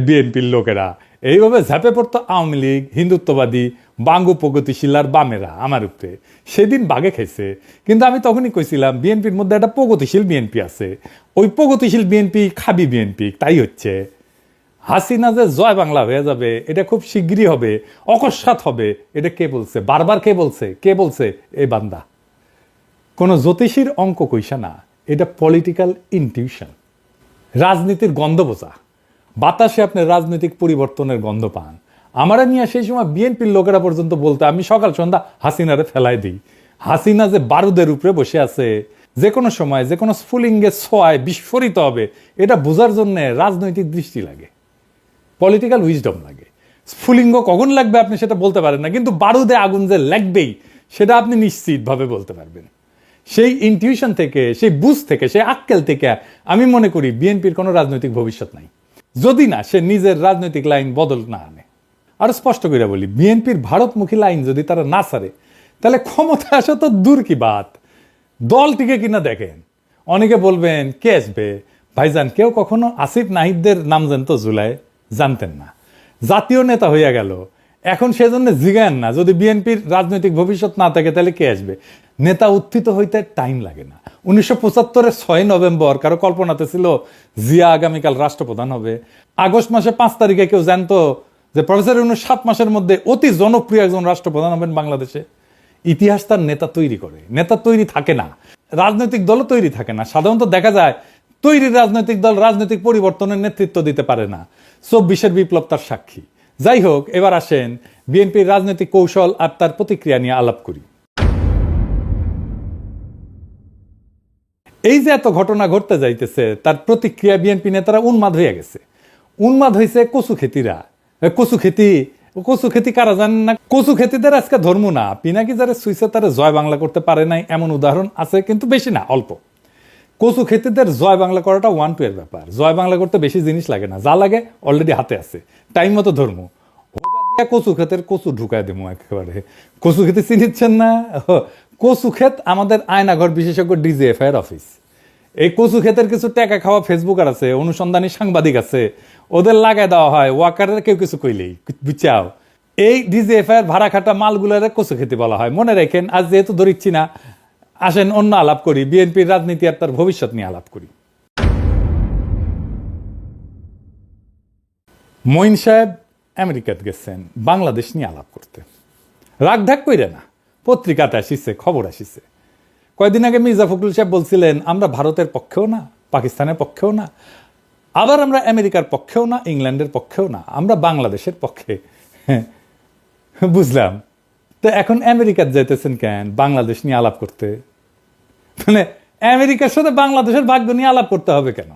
বিএনপির লোকেরা। এইভাবে ঝাঁপে পড়তো আওয়ামী লীগ, হিন্দুত্ববাদী, বাঙ্গু প্রগতিশীল আর বামেরা আমার উপরে। সেদিন বাগে খেয়েছে। কিন্তু আমি তখনই কইছিলাম বিএনপির মধ্যে একটা প্রগতিশীল বিএনপি আছে। ওই প্রগতিশীল বিএনপি খাবি বিএনপি তাই হচ্ছে। হাসিনা যে জয় বাংলা হয়ে যাবে, এটা খুব শিগগিরই হবে, অকস্মাৎ হবে, এটা কে বলছে? বারবার কে বলছে? কে বলছে? এ বান্দা। কোনো জ্যোতিষীর অঙ্ক কইসা না, এটা পলিটিক্যাল ইনটিউশন রাজনীতির গন্ধ বোঝা। বাতাসে আপনি রাজনৈতিক পরিবর্তনের গন্ধ পান। আমারা নিয়ে সেই সময় বিএনপির লোকেরা পর্যন্ত বলতে, আমি সকাল সন্ধ্যা হাসিনারে ফেলাই দিই। হাসিনা যে বারুদের উপরে বসে আছে, যে কোনো সময়, যে কোনো স্ফুলিঙ্গে ছোঁয়ায় বিস্ফোরিত হবে, এটা বোঝার জন্য রাজনৈতিক দৃষ্টি লাগে। পলিটিক্যাল উইজডম লাগে। স্ফুলিঙ্গ কখন লাগবে আপনি সেটা বলতে পারেন না, কিন্তু বারুদে আগুন যে লাগবেই, সেটা আপনি নিশ্চিতভাবে বলতে পারবেন। সেই ইনটিউশন থেকে, সেই বুঝ থেকে, সেই আক্কেল থেকে আমি মনে করি বিএনপির কোনো রাজনৈতিক ভবিষ্যৎ নাই। যদি না, সে নিজের রাজনৈতিক লাইন বদল না আনে। আরও স্পষ্ট করে বলি, বিএনপির ভারতমুখী লাইন যদি তারা না সারে, তাহলে ক্ষমতা আসা তো দূর কি বাত। দলটিকে কিনা দেখেন। অনেকে বলবেন, কে আসবে? ভাইজান, কেউ কখনো আসিফ নাহিদদের নাম জানতো জুলাই? জানতেন না। জাতীয় নেতা হইয়া গেল এখন সেজন্য জিগান না। যদি বিএনপির রাজনৈতিক ভবিষ্যৎ না থাকে, তাহলে কে আসবে? নেতা উত্থিত হইতে টাইম লাগে না। উনিশশো পঁচাত্তরের ছয় নভেম্বর, কারও কল্পনাতে ছিল জিয়া আগামীকাল রাষ্ট্রপ্রধান হবে। আগস্ট মাসে পাঁচ তারিখে কেউ জানতো যে প্রফেসর ইউনুস সাত মাসের মধ্যে অতি জনপ্রিয় একজন রাষ্ট্রপ্রধান হবেন বাংলাদেশে। ইতিহাস তার নেতা তৈরি করে। নেতা তৈরি থাকে না। রাজনৈতিক দলও তৈরি থাকে না। সাধারণত দেখা যায়, তৈরি রাজনৈতিক দল রাজনৈতিক পরিবর্তনের নেতৃত্ব দিতে পারে না। চব্বিশের বিপ্লব তার সাক্ষী। যাই হোক এবার আসেন বিএনপির রাজনৈতিক কৌশল আর তার প্রতিক্রিয়া নিয়ে আলাপ করি। এই যে এত ঘটনা ঘটতে যাইতেছে, তার প্রতিক্রিয়া বিএনপি নেতারা উন্মাদ হয়ে গেছে। উন্মাদ হয়েছে কচু খেতিরা। কচু খেতি কচু খেতি কারা জানেন না? কচু খেতিদের আজকে ধর্ম না। পিনাকি যারা সুইসে তারা জয় বাংলা করতে পারে নাই, এমন উদাহরণ আছে কিন্তু বেশি না, অল্প। কচু খেতিদের জয় বাংলা করাটা ওয়ান টু এর ব্যাপার। জয় বাংলা করতে বেশি জিনিস লাগে না, যা লাগে অলরেডি হাতে আছে। টাইম মতো ধর্ম। কচু ক্ষেতের কচু ঢুকায় দেবো একেবারে। কচু খেতে চিনিচ্ছেন না? কচু ক্ষেত আমাদের আয়নাঘর বিশেষজ্ঞ ডিজিএফ এর অফিস এই কচু ক্ষেতের কিছু টাকা খাওয়া ফেসবুকার আছে, অনুসন্ধানী সাংবাদিক আছে। ওদের লাগাই দেওয়া হয় ওয়াকারের কেউ কিছু কইলেই, বুঝছাও? এই ডিজিএফ এর ভাড়া খাটা মালগুলোর কচু খেতে বলা হয়। মনে রাখেন, আজ যেহেতু ধরিচ্ছি না আসেন, অন্য আলাপ করি। বিএনপির রাজনীতি আর তার ভবিষ্যৎ নিয়ে আলাপ করি। মঈন সাহেব আমেরিকাতে গেছেন, বাংলাদেশ নিয়ে আলাপ করতে। রাগ ঢাক কইরে না, পত্রিকাতে আসিছে, খবর আসিছে। কয়দিন আগে মির্জা ফখরুল সাহেব বলছিলেন, আমরা ভারতের পক্ষেও না, পাকিস্তানের পক্ষেও না, আবার আমরা আমেরিকার পক্ষেও না, ইংল্যান্ডের পক্ষেও না, আমরা বাংলাদেশের পক্ষে। বুঝলাম। তো এখন আমেরিকার যাইতেছেন কেন, বাংলাদেশ নিয়ে আলাপ করতে? মানে আমেরিকার সাথে বাংলাদেশের ভাগ্য নিয়ে আলাপ করতে হবে কেন?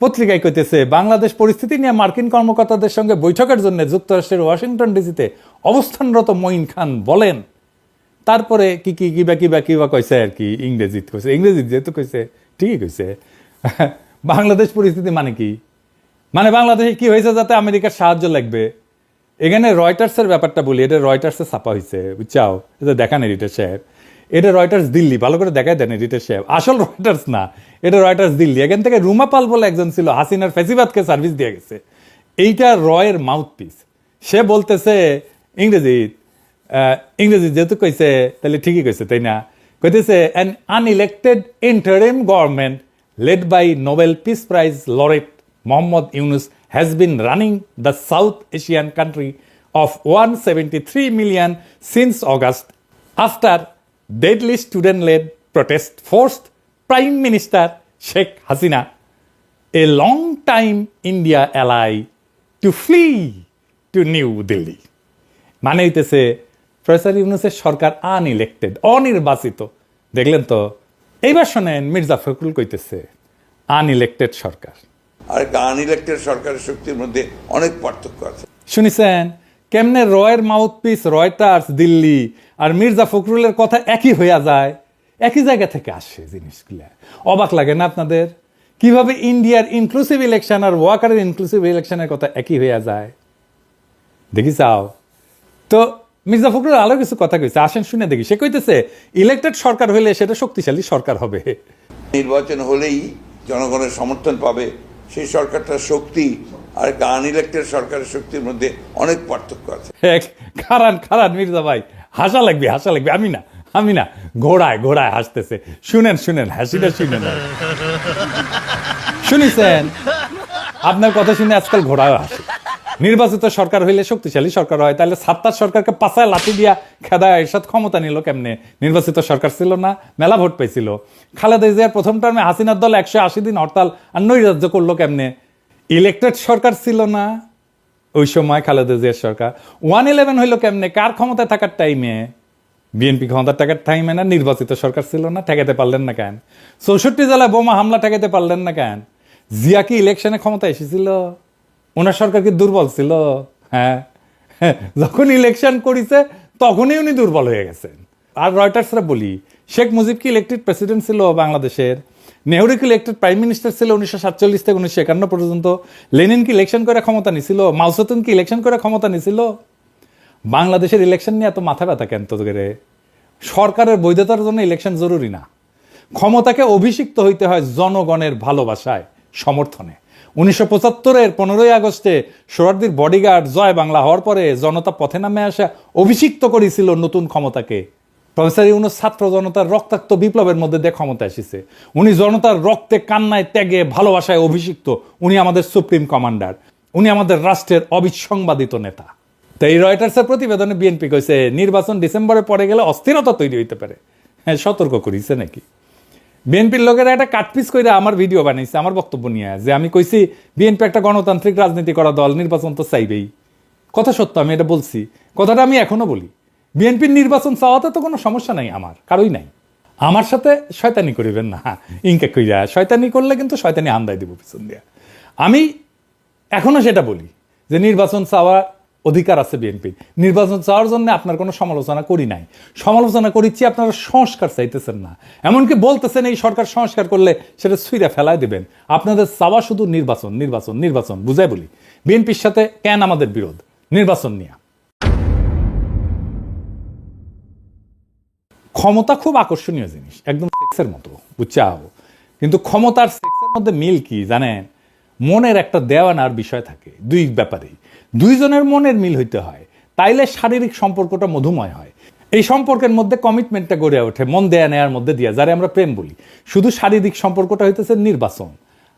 পত্রিকায় কইতেছে, বাংলাদেশ পরিস্থিতি নিয়ে মার্কিন কর্মকর্তাদের সঙ্গে বৈঠকের জন্য যুক্তরাষ্ট্রের ওয়াশিংটন ডিসিতে অবস্থানরত মঈন খান বলেন। তারপরে কি কি কিবা কিবা কিবা কইছে আর কি, ইংরেজিত কইছে। ইংরেজিত যেহেতু কইছে, ঠিকই কইছে। বাংলাদেশ পরিস্থিতি মানে কি? মানে বাংলাদেশে কি হয়েছে যাতে আমেরিকার সাহায্য লাগবে? এখানে রয়টার্সের ব্যাপারটা বলি, এটা রয়টার্সে ছাপা হয়েছে বুঝছাও? এটা দেখান এডিটার সাহেব। এটা রয়টার্স দিল্লি, ভালো করে দেখাই দেন এডিটার সাহেব। আসল রয়টার্স না, এটা রয়টার্স দিল্লি। এখান থেকে রুমা পাল বলে একজন ছিল, হাসিনার ফেসিবাদকে সার্ভিস দিয়ে গেছে। এইটা রয়ের মাউথ পিস সে বলতেছে, ইংরেজি ইংরেজি যেহেতু কইছে, তাহলে ঠিকই কইছে, তাই না? কইতেছে an unelected interim government led by Nobel Peace Prize laureate Mohammad Yunus has been running the South Asian country of 173 million since August, after deadly student-led protest forced Prime Minister Sheikh Hasina, a long-time India ally, to flee to New Delhi. মানে হইতেছে professor ইউনুসের সরকার unelected অনির্বাচিত। দেখলেন তো এইবার শোনেন মির্জা ফখরুল কইতেছে unelected সরকার। আর unelected সরকারের শক্তির মধ্যে অনেক পার্থক্য আছে। শুনিছেন? কেমনে রয়ের মাউথপিস, রয়টার্স, দিল্লি আর মির্জা ফখরুলের কথা একই হইয়া যায়? একই জায়গা থেকে আসে জিনিসগুলা। অবাক লাগে না আপনাদের? কীভাবে ইন্ডিয়ার ইনক্লুসিভ ইলেকশন আর ওয়াকারের ইনক্লুসিভ ইলেকশনের কথা একই হইয়া যায়? দেখি চাও। তো মির্জা ফখরুল আরও কিছু কথা কইছে, আসেন শুনে দেখি। সে কইতেছে ইলেক্টেড সরকার হইলে সেটা শক্তিশালী সরকার হবে। নির্বাচন হলেই জনগণের সমর্থন পাবে। সেই সরকারটার শক্তি আর একটা আনইলেক্টেড সরকারের শক্তির মধ্যে অনেক পার্থক্য আছে। খারান খারান, মির্জা ভাই, হাসা লাগবে হাসা লাগবে। আমি না আমি না, ঘোড়ায় ঘোড়ায় হাসতেছে। শুনেন শুনেন, হাসিটা শুনেন। শুনিছেন? আপনার কথা শুনে আজকাল ঘোড়ায় হাসে। নির্বাচিত সরকার হইলে শক্তিশালী সরকার হয় তাহলে সাত্তার সরকারকে পাশায় লাঠি দিয়া খেদায় এরশাদ ক্ষমতা নিল কেমনে? নির্বাচিত সরকার ছিল না, মেলা ভোট পাইছিল। খালেদা জিয়ার প্রথম টার্মে হাসিনার দল একশো আশি দিন হরতাল আর নৈরাজ্য করল কেমনে? ইলেকটেড সরকার ছিল না ওই সময় খালেদা জিয়ার সরকার। ওয়ান ইলেভেন হইল কেমনে? কার ক্ষমতায় থাকার টাইমে বিএনপি ক্ষমতার টাকার টাইমে না? নির্বাচিত সরকার ছিল না? ঠেকাতে পারলেন না কেন? চৌষট্টি জেলায় বোমা হামলা ঠেকাতে পারলেন না কেন? জিয়া কি ইলেকশনে ক্ষমতা এসেছিল? ওনার সরকার কি দুর্বল ছিল? হ্যাঁ। যখন ইলেকশন করিছে, তখনই উনি দুর্বল হয়ে গেছেন। আর রয়টার্সরা বলি, শেখ মুজিব কি ইলেকটেড প্রেসিডেন্ট ছিল বাংলাদেশের? নেহরু কি ইলেকটেড প্রাইম মিনিস্টার ছিল উনিশশো সাতচল্লিশ থেকে উনিশশো একান্ন পর্যন্ত। লেনিন কি ইলেকশন করে ক্ষমতা নিছিল। মাউসেতুন কি ইলেকশন করে ক্ষমতা নিছিল। বাংলাদেশের ইলেকশন নিয়ে এত মাথা ব্যথা কেন তো করে সরকারের বৈধতার জন্য ইলেকশন জরুরি না। ক্ষমতাকে অভিষিক্ত হইতে হয় জনগণের ভালোবাসায়, সমর্থনে। উনিশশো পঁচাত্তরের পনেরোই আগস্টে সোহরার্দির বডিগার্ড জয় বাংলা হওয়ার পরে জনতা পথে নামে আসা, অভিষিক্ত করেছিল নতুন ক্ষমতাকে। প্রফেসর ইউনুস ছাত্র জনতার রক্তাক্ত বিপ্লবের মধ্যে দিয়ে ক্ষমতা এসেছে। উনি জনতার রক্তে, কান্নায়, ত্যাগে, ভালোবাসায় অভিষিক্ত। উনি আমাদের সুপ্রিম কমান্ডার। উনি আমাদের রাষ্ট্রের অবিসংবাদিত নেতা। তো এই রয়টার্সের প্রতিবেদনে বিএনপি কইছে, নির্বাচন ডিসেম্বরে পরে গেলে অস্থিরতা তৈরি হইতে পারে। হ্যাঁ সতর্ক করিছে নাকি? বিএনপির লোকেরা একটা কাটপিস করে আমার ভিডিও বানাইছে, আমার বক্তব্য নিয়ে যে আমি কইছি, বিএনপি একটা গণতান্ত্রিক রাজনীতি করা দল, নির্বাচন তো চাইবেই। কথা সত্য, আমি এটা বলছি। কথাটা আমি এখনও বলি। বিএনপির নির্বাচন চাওয়াতে তো কোনো সমস্যা নাই আমার, কারোই নাই। আমার সাথে শয়তানি করিবেন না, ইনকে কইরা। শয়তানি করলে কিন্তু শয়তানি আন্দায় দিব পিছন দিয়া। আমি এখনও সেটা বলি যে নির্বাচন চাওয়ার অধিকার আছে বিএনপির নির্বাচন চাওয়ার জন্য আপনার কোনো সমালোচনা করি নাই। সমালোচনা করিচ্ছি, আপনারা সংস্কার চাইতেছেন না। এমনকি বলতেছেন এই সরকার সংস্কার করলে সেটা ছুঁড়ে ফেলায় দেবেন। আপনাদের চাওয়া শুধু নির্বাচন নির্বাচন নির্বাচন, বুঝাই বলি। বিএনপির সাথে কেন আমাদের বিরোধ? নির্বাচন নিয়ে। ক্ষমতা খুব আকর্ষণীয় জিনিস, একদম সেক্সের মতো, বুঝছাও? কিন্তু ক্ষমতার সেক্সের মধ্যে মিল কি জানেন? মনের একটা দেওয়ানার বিষয় থাকে, দুই ব্যাপারেই। দুইজনের মনের মিল হইতে হয়, তাইলে শারীরিক সম্পর্কটা মধুময় হয়। এই সম্পর্কের মধ্যে কমিটমেন্টটা গড়ে ওঠে, মন দেয়া নেয়ার মধ্যে দিয়া, যারা আমরা প্রেম বলি। শুধু শারীরিক সম্পর্কটা হইতেছে নির্বাচন,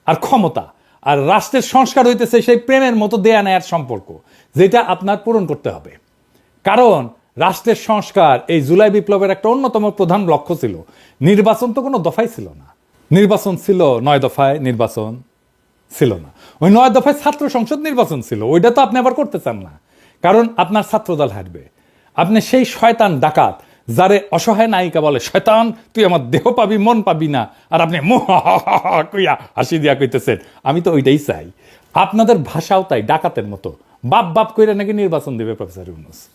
আর ক্ষমতা, আর রাষ্ট্রের সংস্কার হইতেছে সেই প্রেমের মতো দেয়া নেয়ার সম্পর্ক, যেটা আপনার পূরণ করতে হবে। কারণ রাষ্ট্রের সংস্কার এই জুলাই বিপ্লবের একটা অন্যতম প্রধান লক্ষ্য ছিল। নির্বাচন তো কোনো দফাই ছিল না। নির্বাচন ছিল, নয় দফায় নির্বাচন ছিল না। ওই নয় দফায় ছাত্র সংসদ নির্বাচন ছিল। ওইটা তো আপনি আবার করতে চান না। কারণ আপনার ছাত্রদল হারবে। আপনি সেই শয়তান ডাকাত যারে অসহায় নায়িকা বলে, শয়তান, তুই আমার দেহ পাবি, মন পাবি না। আর আপনি কইয়া হাসি দিয়া কইতেছেন। আমি তো ওইটাই চাই। আপনাদের ভাষাও তাই, ডাকাতের মতো। বাপ বাপ কইরা নাকি নির্বাচন দেবে, প্রফেসর ইউনুস?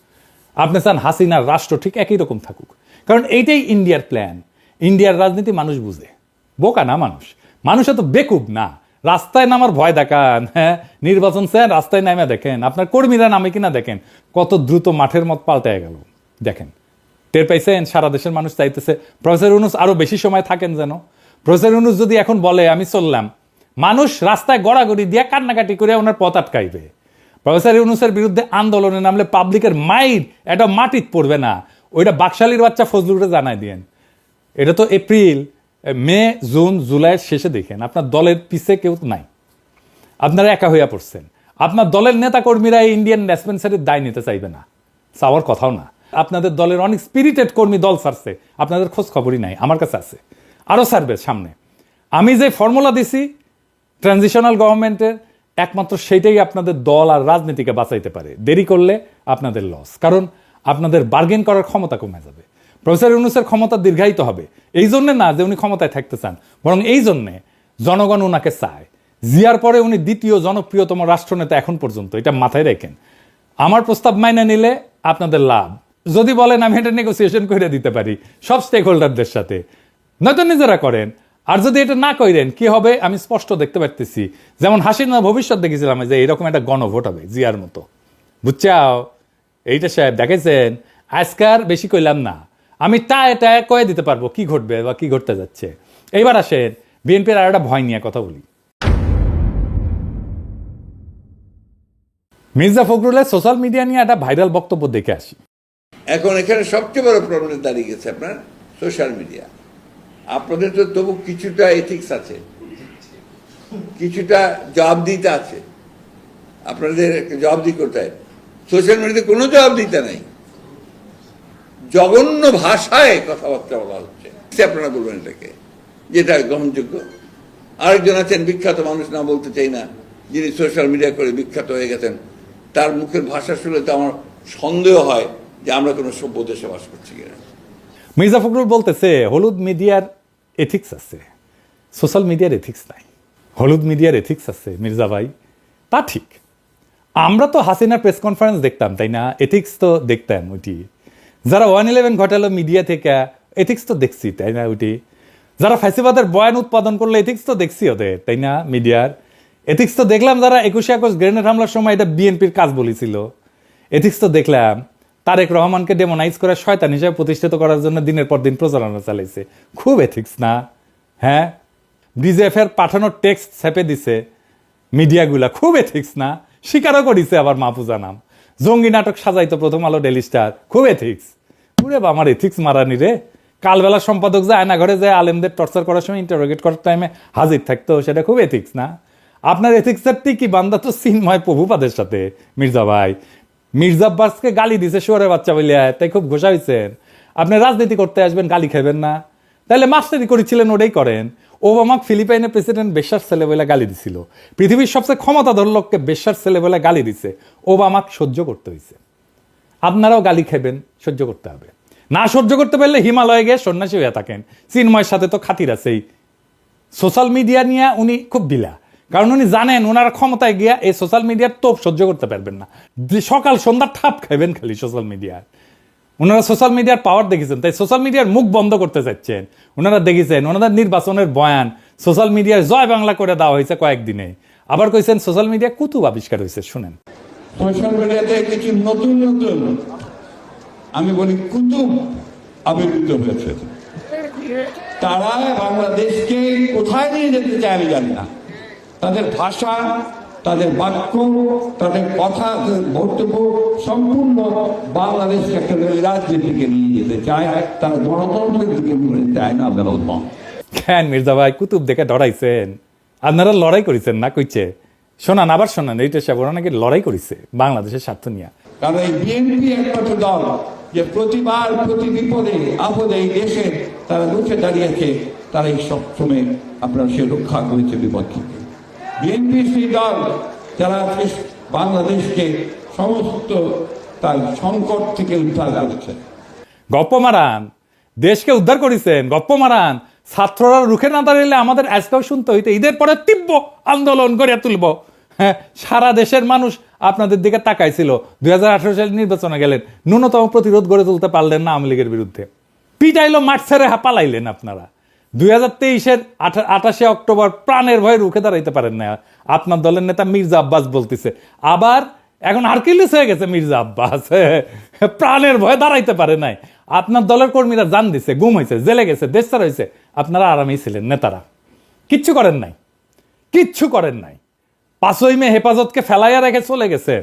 চান হাসিনার রাষ্ট্র ঠিক একই রকম থাকুক। কারণ এইটাই ইন্ডিয়ার প্ল্যান ইন্ডিয়ার রাজনীতি মানুষ বুঝে। বোকা না মানুষ। মানুষ এত বেকুব না। রাস্তায় নামার ভয় দেখান হ্যাঁ? নির্বাচন স্যার, রাস্তায় নামে দেখেন। আপনার কর্মীরা নামে কিনা দেখেন। কত দ্রুত মাঠের মত পাল্টায় গেল। দেখেন। টের পাইছেন? সারা দেশের মানুষ চাইতেছে, প্রফেসর ইউনুস, আরও বেশি সময় থাকেন যেন। প্রফেসর ইউনুস যদি এখন বলে, আমি চললাম। মানুষ রাস্তায় গড়াগড়ি দিয়ে কান্নাকাটি করে ওনার পথ আটকাইবে। প্রফেসর ইউনুসের বিরুদ্ধে আন্দোলনে নামলে পাবলিকের মাইন্ড এটা মাটিত পড়বে না। ওইটা বাকশালীর বাচ্চা ফজলুরে জানাই দিয়েন। এটা তো এপ্রিল, মে, জুন জুলাইয়ের শেষে দেখেন, আপনার দলের পিছে কেউ নাই। আপনারা একা হইয়া পড়ছেন। আপনার দলের নেতা কর্মীরা এই ইন্ডিয়ান ডিসপেন্সারির দায় নিতে চাইবে না। চাওয়ার কথাও না। আপনাদের দলের অনেক স্পিরিটেড কর্মী দল ছাড়ছে। আপনাদের খোঁজ খবরই নাই, আমার কাছে আছে। আরও ছাড়বে সামনে। আমি যে ফর্মুলা দিছি ট্রানজিশনাল গভর্নমেন্টের একমাত্র সেইটাই আপনাদের দল আর রাজনীতিকে বাঁচাইতে পারে। দেরি করলে আপনাদের লস কারণ আপনাদের বার্গেন করার ক্ষমতা কমে যাবে। প্রফেসর ইউনুসের ক্ষমতা দীর্ঘায়িত হবে। এই জন্যে না যে উনি ক্ষমতায় থাকতে চান, বরং এই জন্যে জনগণ ওনাকে চায়। জিয়ার পরে উনি দ্বিতীয় জনপ্রিয়তম রাষ্ট্রনেতা এখন পর্যন্ত, এটা মাথায় রেখেন। আমার প্রস্তাব মাইনে নিলে আপনাদের লাভ। যদি বলেন আমি এটা নেগোসিয়েশন করে দিতে পারি, সব স্টেক হোল্ডারদের সাথে। নয়তো নিজেরা করেন। আর যদি এটা না করেন কি হবে? আমি স্পষ্ট দেখতে পারতেছি। যেমন হাসিনা ভবিষ্যৎ দেখেছিলাম যে এরকম একটা গণভোট হবে, জিয়ার মতো। বুঝছাও? এইটা সাহেব দেখেছেন? আজকার বেশি কইলাম না। আমি তা এটা কয়ে দিতে পারব কি ঘটবে বা কি ঘটতে যাচ্ছে। এইবার আসেন, বিএনপির আর একটা ভয় নিয়ে কথা বলি। মির্জা ফখরুলের সোশ্যাল মিডিয়া নিয়ে একটা ভাইরাল বক্তব্য দেখে আসি। এখন এখানে সবচেয়ে বড় প্রবলেম দাঁড়িয়ে গেছে আপনার সোশ্যাল মিডিয়া আপনাদের তো তবু কিছুটা এথিক্স আছে। কিছুটা জবাবদিহিতা আছে। আপনাদের জবাবদি করতে হয়। সোশ্যাল মিডিয়াতে কোনো জবাবদিহিতা নাই। জঘন্য ভাষায় কথাবার্তা বলা হচ্ছে। আপনারা বলবেন এটাকে যেটা গ্রহণযোগ্য। আরেকজন আছেন, বিখ্যাত মানুষ, না বলতে চাই না, যিনি সোশ্যাল মিডিয়া করে বিখ্যাত হয়ে গেছেন। তার মুখের ভাষা শুনলে তো আমার সন্দেহ হয় যে আমরা কোনো সভ্য দেশে বাস করছি কিনা। মির্জা ফখরুল বলতেছে, হলুদ মিডিয়ার এথিক্স আছে। সোশ্যাল মিডিয়ার এথিক্স নাই। হলুদ মিডিয়ার এথিক্স আছে মির্জা ভাই। তা ঠিক। আমরা তো হাসিনার প্রেস কনফারেন্স দেখতাম, তাই না? এথিক্স তো দেখতাম ওইটি। যারা ওয়ান ইলেভেন ঘটালো মিডিয়া থেকে এথিক্স তো দেখছি, তাই না ওইটি? যারা ফ্যাসিবাদের বয়ান উৎপাদন করল এথিক্স তো দেখছি ওদের, তাই না মিডিয়ার এথিক্স তো দেখলাম যারা একুশে আগস্ট গ্রেনেড হামলার সময় এটা বিএনপির কাজ বলেছিল। এথিক্স তো দেখলাম। তারেক রহমানকে ডেমোনাইজ করে শয়তান হিসেবে প্রতিষ্ঠিত করার জন্য দিনের পর দিন প্রচারণা চালাইছে। খুব এথিক্স না? হ্যাঁ? বিজেএফের পাঠানোর টেক্সট ছেপে দিছে। মিডিয়াগুলা খুব এথিক্স না? স্বীকারও করিছে আবার মাহফুজা নাম। জঙ্গি নাটক সাজাইতো প্রথম আলো ডেলি স্টার। খুব এথিক্স পুরে বা আমার এথিক্স মারানি রে। কালবেলা সম্পাদক যে আয়না ঘরে যায় আলেমদের টর্চার করার সময় ইন্টারোগেট করার টাইমে হাজির থাকতো, সেটা খুব এথিক্স না? আপনার এথিক্সের টিকি বান্দা তো চিন্ময় প্রভুপাদের সাথে। মির্জা ভাই মির্জা আব্বাসকে গালি দিছে শুয়ারের বাচ্চা বলিয়া, তাই খুব ঘোষা হয়েছেন আপনি রাজনীতি করতে আসবেন, গালি খাবেন না। তাহলে মাস্টারি করেছিলেন, ওটাই করেন। ওবামাক ফিলিপাইনের প্রেসিডেন্ট বেশার বলে গালি দিছিল। পৃথিবীর সবচেয়ে ক্ষমতাধর লোককে বেশার বলে গালি দিছে। ওবামাক সহ্য করতে হয়েছে আপনারাও গালি খাবেন সহ্য করতে হবে। না সহ্য করতে পারলে হিমালয়ে গিয়ে সন্ন্যাসী হয়ে থাকেন। চিন্ময়ের সাথে তো খাতির আছেই। সোশ্যাল মিডিয়া নিয়ে উনি খুব বিলা কারণ উনি জানেন ওনার ক্ষমতায় গিয়া এই সোশ্যাল মিডিয়ার তোপ সহ্য করতে পারবেন না। সকাল সন্ধ্যা ঠাপ খাইবেন খালি সোশ্যাল মিডিয়ার ওনারা সোশ্যাল মিডিয়ার পাওয়ার দেখেছেন, তাই সোশ্যাল মিডিয়ার মুখ বন্ধ করতে চাচ্ছেন। ওনারা দেখেছেন, ওনাদের নির্বাচনের বয়ান সোশ্যাল মিডিয়ায় জয় বাংলা করে দেওয়া হয়েছে কয়েকদিনে। আবার কইছেন সোশ্যাল মিডিয়া কুতুব আবিষ্কার হয়েছে, শুনেন। সোশ্যাল মিডিয়াতে কিছু নতুন নতুন, আমি বলি কুতুব আবির্ভূত হয়েছে। তারা বাংলাদেশকে কোথায় নিয়ে যেতে চায় আমি জানি না। তাদের ভাষা তাদের বাক্য তাদের কথা বক্তব্য সম্পূর্ণ বাংলাদেশকে একটা রাজনীতিকে নিয়ে যেতে চায় তারা গণতন্ত্রের দিকে নিয়ে চায় না ব্যবস্থা। কেন মির্জা ভাই কুতুব দেখে ডরাইছেন। আপনারা লড়াই করেছেন না কইছে। শোনান আবার শোনান এইটা সে ওরা নাকি লড়াই করেছে বাংলাদেশের স্বার্থ নিয়ে। কারণ এই বিএনপি একমাত্র দল যে প্রতিবার প্রতি বিপদে আপদে এই দেশের তারা রুখে দাঁড়িয়েছে তারা এই সবসময় আপনার সে রক্ষা করেছে বিপদ থেকে। বিএনপি দল যারা বাংলাদেশকে সমস্ত তার সংকট থেকে উদ্ধার করেছে। গপ্প মারান, দেশকে উদ্ধার করেছেন, গপ্প মারান। ছাত্ররা রুখে না দাঁড়াইলে আমাদের আজকেও শুনতে হইতে, ঈদের পরে তীব্র আন্দোলন করে তুলব। হ্যাঁ সারা দেশের মানুষ আপনাদের দিকে তাকাইছিল। দুই হাজার আঠারো সালে নির্বাচনে গেলেন, ন্যূনতম প্রতিরোধ গড়ে তুলতে পারলেন না আওয়ামী লীগের বিরুদ্ধে। পিটাইলো মাঠ ছেড়ে হাঁপালাইলেন আপনারা। দুই হাজার তেইশের আঠাশে অক্টোবর প্রাণের ভয়ে রুখে দাঁড়াইতে পারেন না। আপনার দলের নেতা মির্জা আব্বাস বলতেছে। আবার এখন হারকিলিস হয়ে গেছে মির্জা আব্বাস। প্রাণের ভয়ে দাঁড়াইতে পারে নাই। আপনার দলের কর্মীরা জান দিছে, গুম হয়েছে জেলে গেছে দেশ ছাড়া হয়েছে আপনারা আরামেই ছিলেন নেতারা। কিচ্ছু করেন নাই। কিচ্ছু করেন নাই। পাঁচই মে হেফাজতকে ফেলাইয়া রেখে চলে গেছেন।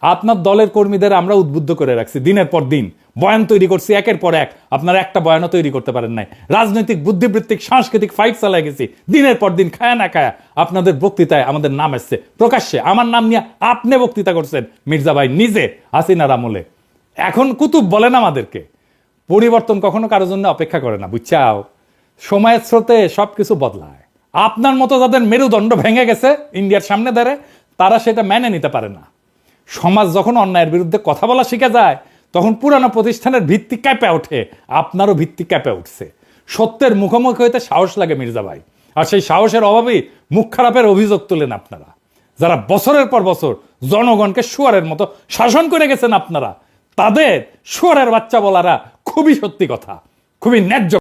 আপনার দলের কর্মীদের আমরা উদ্বুদ্ধ করে রাখছি, দিনের পর দিন। বয়ান তৈরি করছি একের পর এক। আপনারা একটা বয়ানও তৈরি করতে পারেন নাই। রাজনৈতিক, বুদ্ধিবৃত্তিক, সাংস্কৃতিক ফাইট চালাই গেছি। দিনের পর দিন খায়া না খায়া আপনাদের বক্তৃতায় আমাদের নাম এসছে। প্রকাশ্যে আমার নাম নিয়ে আপনি বক্তৃতা করছেন মির্জা ভাই নিজে, হাসিনার আমলে। এখন কুতুব বলেন আমাদেরকে, পরিবর্তন কখনো কারোর জন্য অপেক্ষা করে না, বুঝছাও? সময়ের স্রোতে সবকিছু বদলায়। আপনার মতো যাদের মেরুদণ্ড ভেঙে গেছে, ইন্ডিয়ার সামনে দাঁড়ে তারা সেটা মেনে নিতে পারে না। সমাজ যখন অন্যায়ের বিরুদ্ধে কথা বলা শিখে যায়, তখন পুরানো প্রতিষ্ঠানের ভিত্তি ক্যাপে ওঠে, আপনারও ভিত্তি ক্যাপে উঠছে। সত্যের মুখোমুখি হইতে সাহস লাগে মির্জা ভাই। আর সেই সাহসের অভাবেই মুখ খারাপের অভিযোগ তোলেন আপনারা। যারা বছরের পর বছর জনগণকে শুয়ারের মতো শাসন করে গেছেন আপনারা, তাদের শুয়ারের বাচ্চা বলারা খুবই সত্যি কথা, খুবই ন্যায্য